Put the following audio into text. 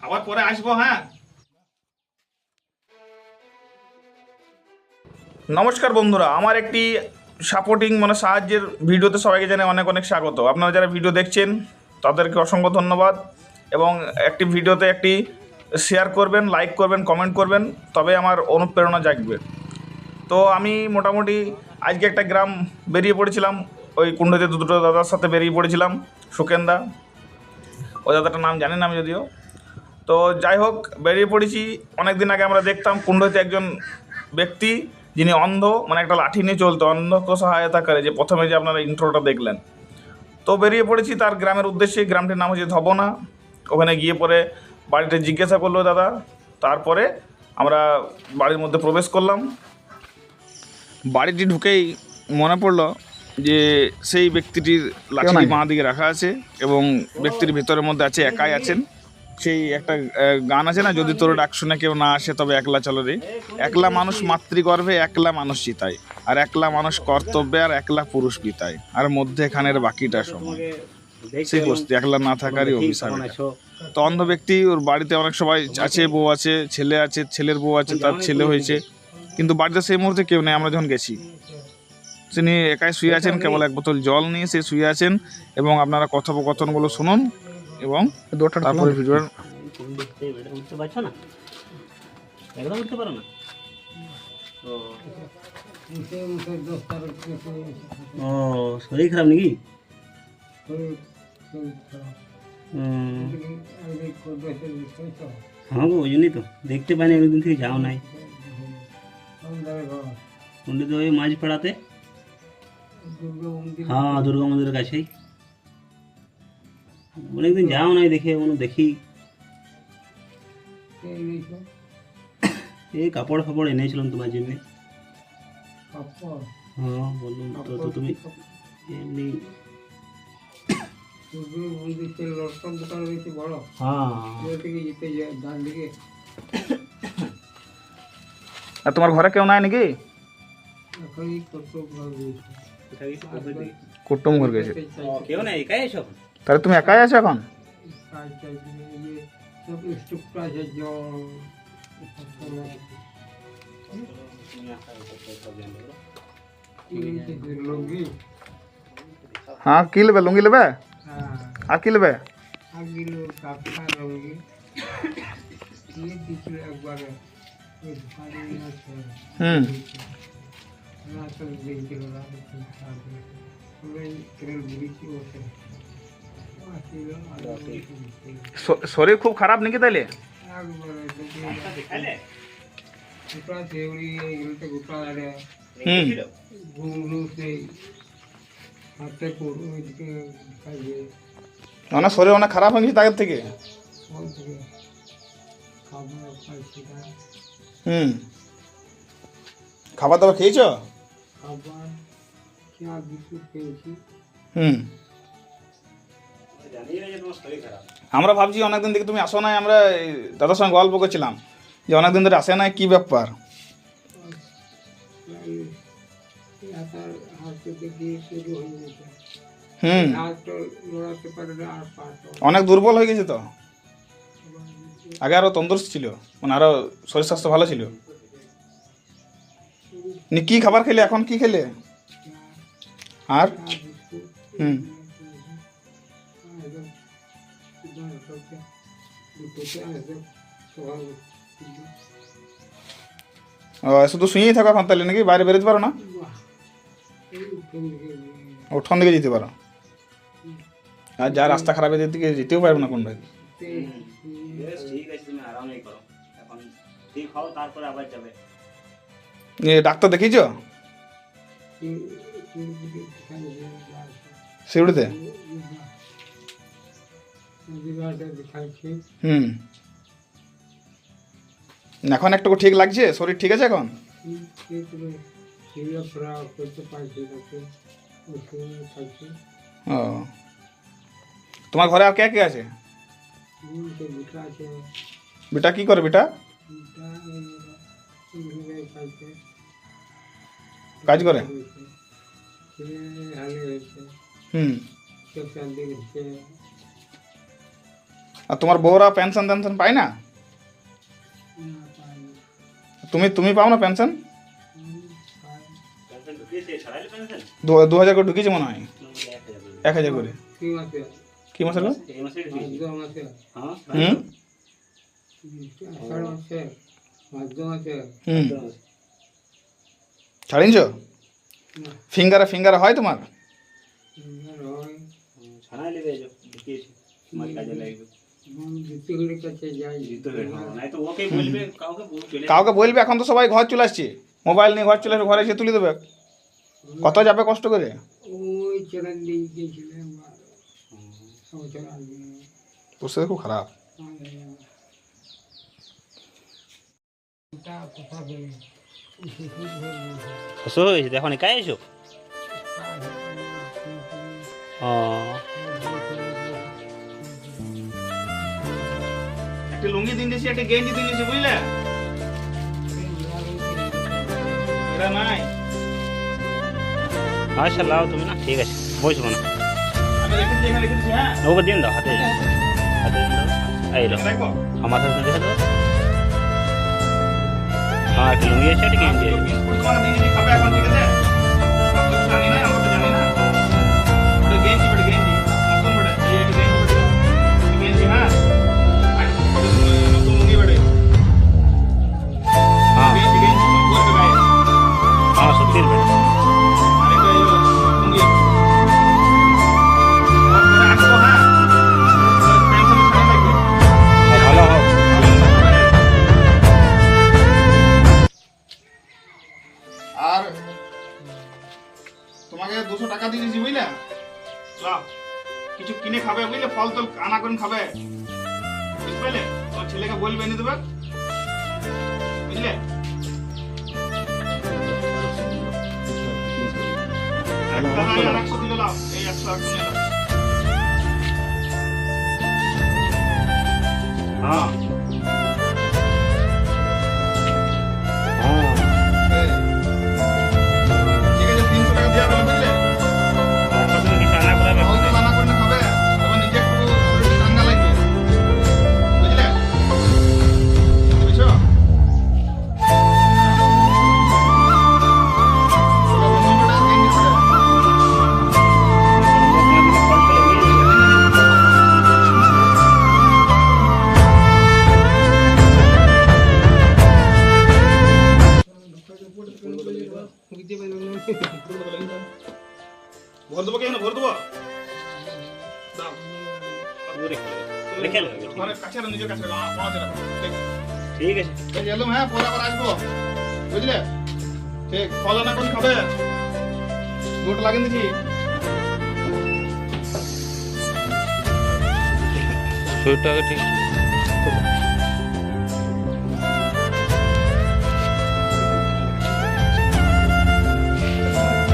আবার পরে আসব হ্যাঁ। নমস্কার বন্ধুরা, আমার একটি সাপোর্টিং মানে সাহায্যের ভিডিওতে সবাইকে জানাই অনেক অনেক স্বাগত। আপনারা যারা ভিডিও দেখছেন, তাদেরকে অসংখ্য ধন্যবাদ। এবং একটি ভিডিওতে একটি শেয়ার করবেন লাইক করবেন কমেন্ট করবেন, তবে আমার অনুপ্রেরণা জাগবে। তো আমি মোটামুটি আজকে একটা গ্রাম বেরিয়ে পড়েছিলাম, ওই কুণ্ডতে দুটো দাদার সাথে বেরিয়ে পড়েছিলাম, সুকেন্দা। ওই দাদাটার নাম জানি না আমি যদিও। তো যাই হোক বেরিয়ে পড়েছি। অনেক দিন আগে আমরা দেখতাম কুণ্ডতে একজন ব্যক্তি যিনি অন্ধ মানে একটা লাঠি নিয়ে চলতো। অন্ধকে সহায়তা করে যে প্রথমে যে আপনারা ইন্ট্রোটা দেখলেন। তো বেরিয়ে পড়েছি তার গ্রামের উদ্দেশ্যে। গ্রামটির নাম হচ্ছে ধবনা। ওখানে গিয়ে পরে বাড়িতে জিজ্ঞাসা করল দাদা। তারপরে আমরা বাড়ির মধ্যে প্রবেশ করলাম। বাড়িটি ঢুকেই মনে পড়ল যে সেই ব্যক্তিটির লাঠি বাঁ দিকে রাখা আছে এবং ব্যক্তির ভিতরের মধ্যে আছে একাই আছেন। সেই একটা গান আছে না, যদি তোর ডাক শুনে কেউ না আসে, তবে একলা চলো রে। একলা মানুষ মাতৃগর্ভে, একলা মানুষ চিতায় আর একলা মানুষ কর্তব্যে, আর একলা পুরুষ বিতায় আর মধ্যেখানের বাকিটা সময়। সেই বস্তি, একলা না থাকারই অভিশাপ তো অন্ধ ব্যক্তি, ওর বাড়িতে অনেক সবাই আছে, বউ আছে, ছেলে আছে, ছেলের বউ আছে, তার ছেলে হয়েছে। কিন্তু বাড়িতে সেই মুহূর্তে কেউ নেই, আমরা যখন গেছি। তিনি একাই শুয়ে আছেন, কেবল এক বোতল জল নিয়ে সে শুয়ে আছেন। এবং আপনারা কথোপকথনগুলো শুনুন। এবং তারপরে ভিডিওর উঠতে পারছ না একদম উঠতে পারো না ও শরীর খারাপ নাকি। হ্যাঁ গো ওই জন্যই তো। দেখতে পাইনি অনেকদিন থেকে যাও নাই। পণ্ডিত ওই মাঝ পাড়াতে হ্যাঁ দুর্গা মন্দিরের কাছেই। অনেকদিন যাও নাই দেখে মনে দেখি এই কাপড় ফাপড় এনেছিলাম তোমার জন্য হ্যাঁ বললাম তো তো তুমি এমনি হ্যাঁ আর তোমার ঘরে কেউ নাই নাকি কুটুম ঘর গেছে কেউ নেই একাই এসব তাহলে তুমি একাই আছো এখন হ্যাঁ কি নেবে লুঙ্গি নেবে আর কি নেবে হুম শ- শরীর খুব খারাপ নাকি তাইলে? হুম। মানে শরীর অনেক খারাপ হয়ে গেছে আগের থেকে। হুম। খাবার দাবার খেয়েছো? হুম। আমরা ভাবছি অনেকদিন থেকে তুমি আসো নাই, আমরা দাদার সঙ্গে গল্প করছিলাম যে অনেকদিন ধরে আসে নাই, কি ব্যাপার? হুম। অনেক দুর্বল হয়ে গেছে তো। আগে আরও তন্দুরস্ত ছিল মানে আরও শরীর স্বাস্থ্য ভালো ছিল। নি কি খাবার খেলে, এখন কি খেলে? আর? হুম। শুধু শুয়েই থাকো তাহলে নাকি বাইরে বেরোতে পারো না উঠোন দিকে যেতে পারো আর যা রাস্তা খারাপ এদের দিকে যেতেও পারবে না কোন দিকে বেশ ঠিক আছে তুমি আরামই করো এখন ঠিক হও তারপরে আবার যাবে এ, ডাক্তার দেখিয়েছ শিউড়িতে হুম। এখন একটু ঠিক লাগছে? শরীর ঠিক আছে এখন? ও। তোমার ঘরে আর কে কে আছে? বেটা কি করে বেটা? কাজ। করে? হুম। আর তোমার বউরা পেনশন টেনশন পায় না? তুমি তুমি পাও না পেনশন দু হাজার করে ঢুকিয়েছে মনে হয়। এক হাজার করে। কি মাসে হ্যাঁ হুম? হুম। ছাড়িনছ? ফিঙ্গারে ফিঙ্গারে হয় তোমার? আমার কাজে লাগবে। হ্যাঁ। কাউকে বলবে এখন তো সবাই ঘর চলে আসছে। মোবাইল নিয়ে ঘর চলে আসবে ঘরে এসে তুলে দেবে। কত যাবে কষ্ট করে? বুঝতে খুব খারাপ। দেখো নি কাই এসো? ও। একটা লুঙ্গি দিন দিয়েছি একটা গেঞ্জি দিন দিয়েছি বুঝলে? এটা নাই। আচ্ছা লাও তুমি না? ঠিক আছে বসবো না। হ্যাঁ? ওকে দিন দাও হাতে হাতে দিন দাও। এই আমার হাতে দেখে দাও। হ্যাঁ লুঙ্গি আছে একটা গেঞ্জি দুশো টাকা দিয়ে দিয়েছি বুঝলে? কিছু কিনে খাবে বুঝলে? ফল তল আনা করে খাবে। বুঝতে পারলে? তোমার ছেলেকে বলবে এনে দেবে। বুঝলে? একশো দিলে লাও এই একশো। হ্যাঁ হ্যাঁ। কাছে রাখো, নিজের কাছে রাখো, আমার কাছে রাখো। ঠিক। ঠিক আছে এই যে এলাম, হ্যাঁ পরে আবার আসব বুঝলে ঠিক ফল আনা করে খাবে দুটো লাগিয়ে দিচ্ছি শরীরটা আগে ঠিক